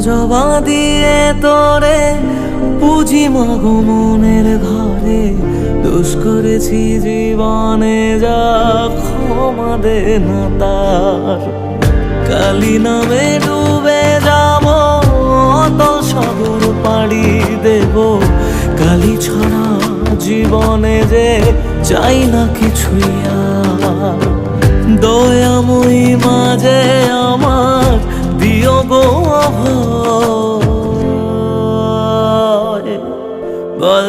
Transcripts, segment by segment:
জবা দিয়ে তোরে পুঁজি মাগো ঘরে। দোষ করেছি জীবনে যা ক্ষমা দে না তার। কালি নামে ডুবে যাব, অতল সাগর পাড়ি দেব। কালি ছাড়া জীবনে যে চাই না কিছুই আর। দয়াময়ী মাঝে আমার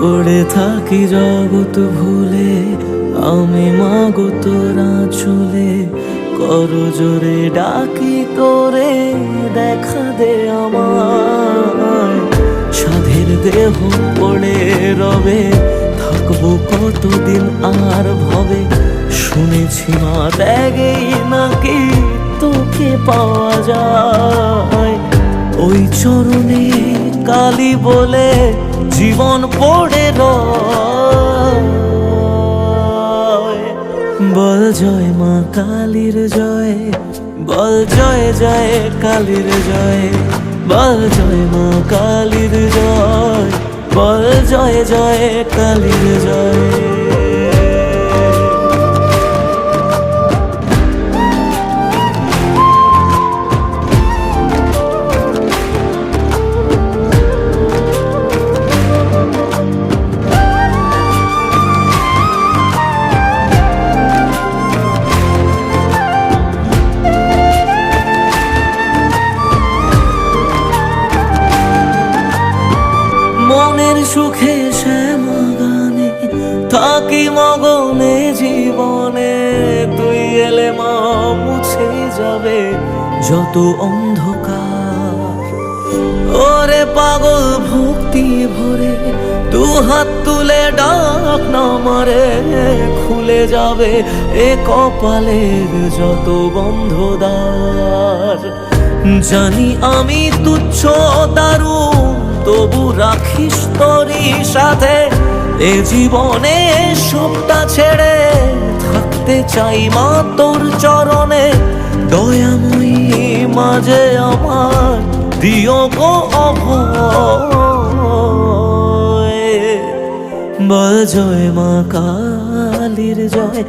পড়ে থাকি জগৎ ভুলে, আমি মাগো তোরা চলে কর জোরে ডাকি তোরে, দেখা দে আমার সাধের দেহ পড়ে রবে, থাকব কতদিন আর ভবে। শুনেছি মা ত্যাগেই নাকি তোকে পাওয়া যায়? ওই চরণে কালী বলে জীবন পড়ে বল জয় মা কালীর জয়, বল জয় জয় কালীর জয়, বল জয় মা কালীর জয়, বল জয় জয় কালীর জয়। সুখে শ্যামা গানে, থাকি মগনে জীবনে। তুই এলে মা মুছে যাবে যত অন্ধকার। ওরে পাগল ভক্তি ভরে, দু হাত তুলে ডাক না মারে, খুলে যাবে এ কপালের যত বন্ধদার জানি আমি তুচ্ছ দারু তবু রাখিস তোরই সাথে, এ জীবনে সবটা ছেড়ে থাকতে চাই মা তোর চরণে। দয়াময়ী মাঝে আমার দিও গো অভয়। জয় মা কালীর জয়।